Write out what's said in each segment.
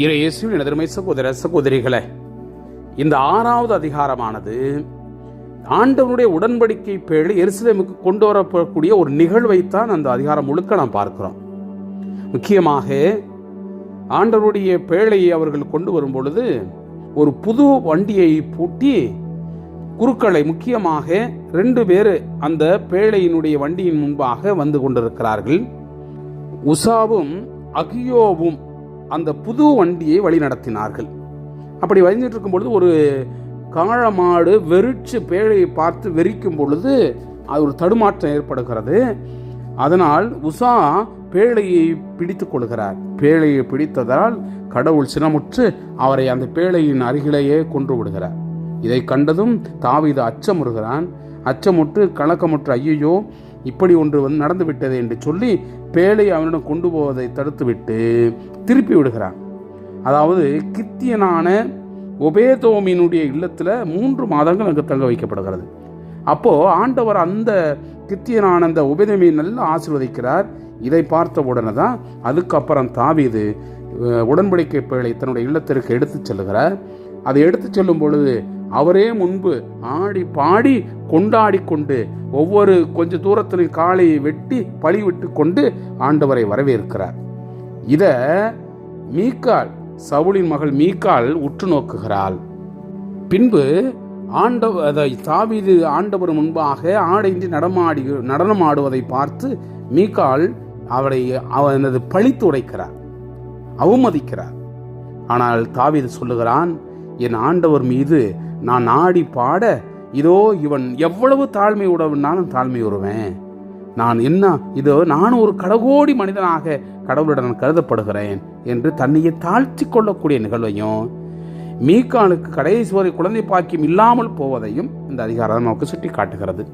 இறையேசுவின் எதிர்மை சகோதர சகோதரிகளை இந்த ஆறாவது அதிகாரமானது ஆண்டவனுடைய உடன்படிக்கை பேழை எருசலேமுக்கு கொண்டு வரப்படக்கூடிய ஒரு நிகழ்வைத்தான் அந்த அதிகாரம் முழுக்க நாம் பார்க்கிறோம். முக்கியமாக ஆண்டவருடைய பேழையை அவர்கள் கொண்டு வரும் பொழுது ஒரு புது வண்டியை பூட்டி குருக்களை முக்கியமாக ரெண்டு பேர் அந்த பேழையினுடைய வண்டியின் முன்பாக வந்து கொண்டிருக்கிறார்கள். உசாவும் அகியோவும் அந்த புது வண்டியை வழிநடத்தினார்கள் அப்படி வழிந்துட்டு இருக்கும் பொழுது ஒரு காளமாடு வெறிச்சு பேழையை பார்த்து வெறிக்கும் பொழுது அது ஒரு தடுமாற்றம் ஏற்படுகிறது. அதனால் உஷா பேழையை பிடித்துக் கொள்கிறார். பேழையை பிடித்ததால் கடவுள் சினமுற்று அவரை அந்த பேழையின் அருகிலேயே கொன்று விடுகிறார். இதை கண்டதும் தாவித அச்சமுறுகிறான். அச்சமுற்று கலக்கமுற்று ஐயையோ இப்படி ஒன்று வந்து நடந்துவிட்டது என்று சொல்லி பேழை அவனிடம் கொண்டு போவதை தடுத்துவிட்டு திருப்பி விடுகிறான். அதாவது கித்தியனான ஒபேதோமினுடைய இல்லத்தில் மூன்று மாதங்கள் அங்கு தங்க வைக்கப்படுகிறது. அப்போது ஆண்டவர் அந்த கித்தியனான அந்த உபதேமியை நல்லா ஆசிர்வதிக்கிறார். இதை பார்த்த உடனே தான் அதுக்கப்புறம் தாவிது உடன்படிக்கை பேழை தன்னுடைய இல்லத்திற்கு எடுத்து செல்லுகிறார். அதை எடுத்து செல்லும் பொழுது அவரே முன்பு ஆடி பாடி கொண்டாடி கொண்டு ஒவ்வொரு கொஞ்ச தூரத்திலும் காளையை வெட்டி பழி விட்டு கொண்டு ஆண்டவரை வரவேற்கிறார். இத மீக்கால் சவுளின் மகள் மீக்கால் உற்று நோக்குகிறாள். பின்பு ஆண்டவ அதை தாவீது ஆண்டவர் முன்பாக ஆடைந்து நடமாடி நடனமாடுவதை பார்த்து மீக்கால் அவரை அவனது பழித்து உடைக்கிறார் அவமதிக்கிறார். ஆனால் தாவீது சொல்லுகிறான் என் ஆண்டவர் மீது நான் ஆடி பாட இதோ இவன் எவ்வளவு தாழ்மை உடவுனாலும் தாழ்மை உருவேன் நான் என்ன இதோ நான் ஒரு கடகோடி மனிதனாக கடவுளுடன் கருதப்படுகிறேன் என்று தன்னையே தாழ்த்தி கொள்ளக்கூடிய நிகழ்வையும் மீக்கானுக்கு கடைசி வரை குழந்தை பாக்கியம் இல்லாமல் போவதையும் இந்த அதிகாரம் நமக்கு சுட்டி காட்டுகிறது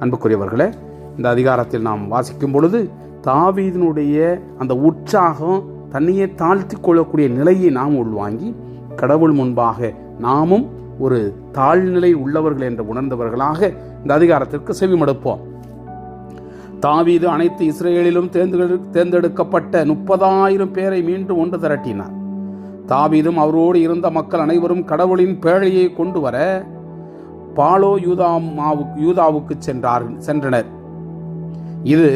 அன்புக்குரியவர்களே இந்த அதிகாரத்தில் நாம் வாசிக்கும் பொழுது தாவீதினுடைய அந்த உற்சாகம் தன்னையே தாழ்த்தி கொள்ளக்கூடிய நிலையை நாம் உள்வாங்கி கடவுள் முன்பாக நாமும் ஒரு தாழ்நிலை உள்ளவர்கள் என்று உணர்ந்தவர்களாக இந்த அதிகாரத்திற்கு செவிமடுப்போம். தாவீது அனைத்து இஸ்ரேலிலும் தேர்ந்தெடு தேர்ந்தெடுக்கப்பட்ட முப்பதாயிரம் பேரை மீண்டும் ஒன்று திரட்டினார். தாவீதும் அவரோடு இருந்த மக்கள் அனைவரும் கடவுளின் பேழையை கொண்டு வர பாலோ யூதாமாவு யூதாவுக்கு சென்றார் சென்றனர். இது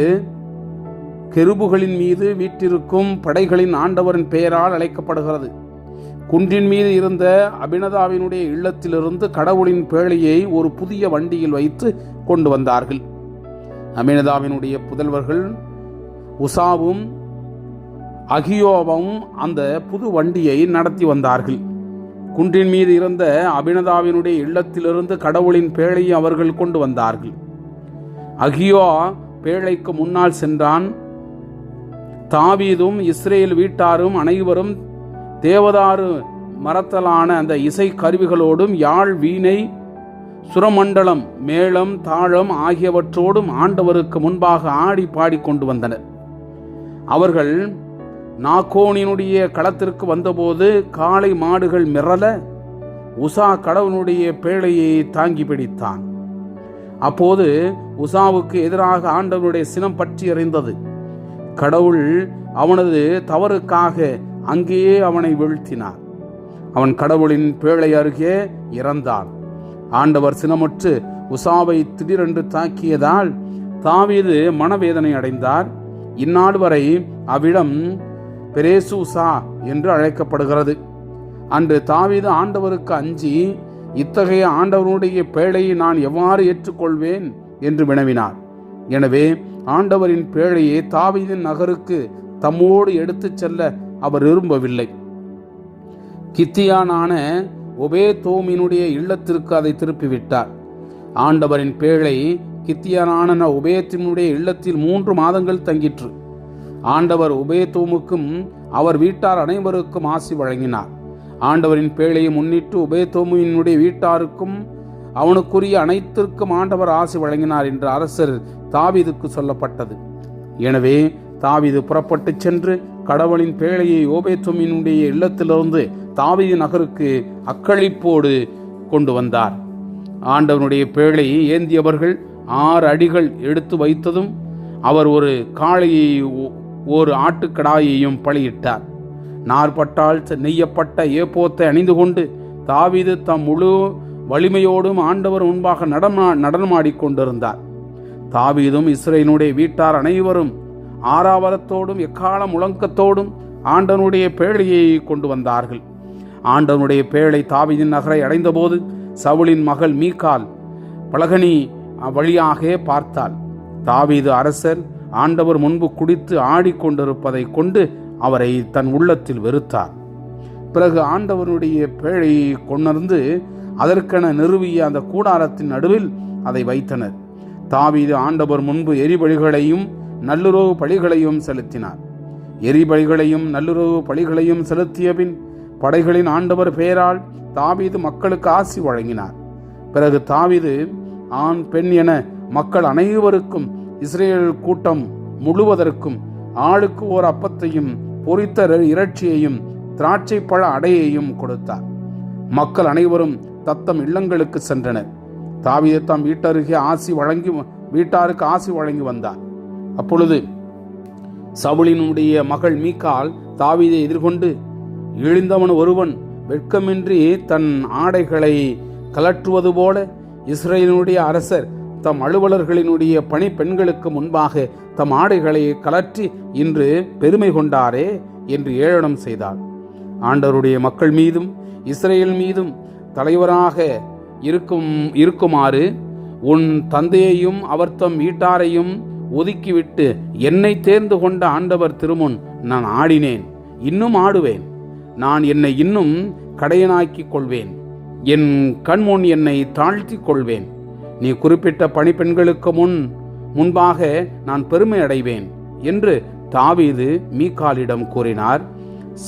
கெருபுகளின் மீது வீட்டிருக்கும் படைகளின் ஆண்டவரின் பெயரால் அழைக்கப்படுகிறது. குன்றின் மீது இருந்த அபினதாவினுடைய இல்லத்திலிருந்து கடவுளின் பேழையை ஒரு புதிய வண்டியில் வைத்து கொண்டு வந்தார்கள். அபினதாவினுடைய புதல்வர்கள் உசாவும் அகியோவும் அந்த புது வண்டியை நடத்தி வந்தார்கள். குன்றின் மீது இருந்த அபினதாவினுடைய இல்லத்திலிருந்து கடவுளின் பேழையை அவர்கள் கொண்டு வந்தார்கள். அகியோ பேழைக்கு முன்னால் சென்றான். தாவீதும் இஸ்ரேல் வீட்டாரும் அனைவரும் தேவதாரு மரத்தலான அந்த இசை கருவிகளோடும் யாழ் வீணை சுரமண்டலம் மேளம் தாழம் ஆகியவற்றோடும் ஆண்டவருக்கு முன்பாக ஆடி பாடி கொண்டு வந்தனர். அவர்கள் நாகோனினுடைய களத்திற்கு வந்தபோது காளை மாடுகள் மிரள உஷா கடவுளுடைய பேழையை தாங்கி பிடித்தான். அப்போது உஷாவுக்கு எதிராக ஆண்டவனுடைய சினம் பற்றி அறிந்தது. கடவுள் அவனது தவறுக்காக அங்கேயே அவனை வீழ்த்தினார் அவன் கடவுளின் பேழை அருகே இறந்தான். ஆண்டவர் சினமுற்று உசாவை திடீரென்று தாக்கியதால் தாவீது மனவேதனை அடைந்தார். இந்நாள் வரை அவ்விடம் பெரேசூசா என்று அழைக்கப்படுகிறது. அன்று தாவீது ஆண்டவருக்கு அஞ்சி இத்தகைய ஆண்டவனுடைய பேழையை நான் எவ்வாறு ஏற்றுக்கொள்வேன்? என்று வினவினார். எனவே ஆண்டவரின் பேழையை தாவீதின் நகருக்கு தம்மோடு எடுத்துச் செல்ல அவர் விரும்பவில்லை. கித்தியானான ஒபே தோமினுடைய இல்லத்திற்கு அதை திருப்பிவிட்டார். ஆண்டவரின் பேழை கித்தியானான உபேத்தினுடைய இல்லத்தில் மூன்று மாதங்கள் தங்கிற்று. ஆண்டவர் உபயத்தோமுக்கும் அவர் வீட்டார் அனைவருக்கும் ஆசி வழங்கினார். ஆண்டவரின் பேழையை முன்னிட்டு உபயத்தோமுவினுடைய வீட்டாருக்கும் அவனுக்குரிய அனைத்திற்கும் ஆண்டவர் ஆசி வழங்கினார் என்று அரசர் தாவிதுக்கு சொல்லப்பட்டது. எனவே தாவிது புறப்பட்டுச் சென்று கடவுளின் பேழையை ஓபேத்தோமினுடைய இல்லத்திலிருந்து தாவீது நகருக்கு அக்களிப்போடு கொண்டு வந்தார். ஆண்டவனுடைய பேழையை ஏந்தியவர்கள் ஆறு அடிகள் எடுத்து வைத்ததும் அவர் ஒரு காளையை ஒரு ஆட்டுக்கடாயையும் பலியிட்டார். நாற்பட்டால் நெய்யப்பட்ட ஏப்போத்தை அணிந்து கொண்டு தாவீது தம் முழு வலிமையோடும் ஆண்டவர் முன்பாக நடமா நடனமாடிக்கொண்டிருந்தார் தாவீதும் இஸ்ரேலினுடைய வீட்டார் அனைவரும் ஆறாவரத்தோடும் எக்கால முழக்கத்தோடும் ஆண்டனுடைய பேழையை கொண்டு வந்தார்கள். ஆண்டவனுடைய பேழை தாவீதின் நகரை அடைந்தபோது சவுளின் மகள் மீகால் பலகனி வழியாக பார்த்தாள். தாவீது அரசர் ஆண்டவர் முன்பு குடித்து ஆடிக்கொண்டிருப்பதை கொண்டு அவரை தன் உள்ளத்தில் வெறுத்தார். பிறகு ஆண்டவனுடைய பேழையை கொணர்ந்து அதற்கென நிறுவிய அந்த கூடாரத்தின் நடுவில் அதை வைத்தனர். தாவீது ஆண்டவர் முன்பு எரிபலிகளையும் நல்லுறவு பழிகளையும் செலுத்தினார். எரிபலிகளையும் நல்லுறவு பழிகளையும் செலுத்திய பின் படைகளின் ஆண்டவர் பெயரால் தாவீது மக்களுக்கு ஆசி வழங்கினார். பிறகு தாவீது ஆண் பெண் என மக்கள் அனைவருக்கும் இஸ்ரேல் கூட்டம் முழுவதற்கும் ஆளுக்கு ஓர் அப்பத்தையும் பொரித்த இறைச்சியையும் திராட்சை பழ அடையையும் கொடுத்தார். மக்கள் அனைவரும் தத்தம் இல்லங்களுக்கு சென்றனர். தாவீது தம் வீட்டருகே ஆசி வழங்கி வீட்டாருக்கு ஆசி வழங்கி வந்தார். அப்பொழுது சவுளினுடைய மகள் மீக்கால் தாவிதை எதிர்கொண்டு எழுந்தவன் ஒருவன் வெட்கமின்றி தன் ஆடைகளை கலற்றுவது போல இஸ்ரேலினுடைய அரசர் தம் அலுவலர்களினுடைய பணி பெண்களுக்கு முன்பாக தம் ஆடைகளை கலற்றி இன்று பெருமை கொண்டாரே என்று ஏளனம் செய்தார். ஆண்டவருடைய மக்கள் மீதும் இஸ்ரேல் மீதும் தலைவராக இருக்கும் இருக்குமாறு உன் தந்தையையும் அவர் தம் வீட்டாரையும் ஒதுக்கிவிட்டு என்னை தேர்ந்து கொண்ட ஆண்டவர் திருமுன் நான் ஆடினேன் இன்னும் ஆடுவேன். நான் என்னை இன்னும் கடையனாக்கிக் கொள்வேன். என் கண்முன் என்னை தாழ்த்திக் கொள்வேன். நீ குறிப்பிட்ட பணிப்பெண்களுக்கு முன் முன்பாக நான் பெருமை அடைவேன் என்று தாவீது மீகாலிடம் கூறினார்.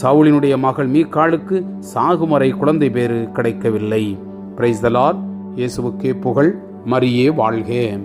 சவுலினுடைய மகள் மீகாலுக்கு சாகுமறை குழந்தை பேறு கிடைக்கவில்லை. பிரைஸ் தலார் இயேசுவுக்கே புகழ். மரியே வாழ்கே.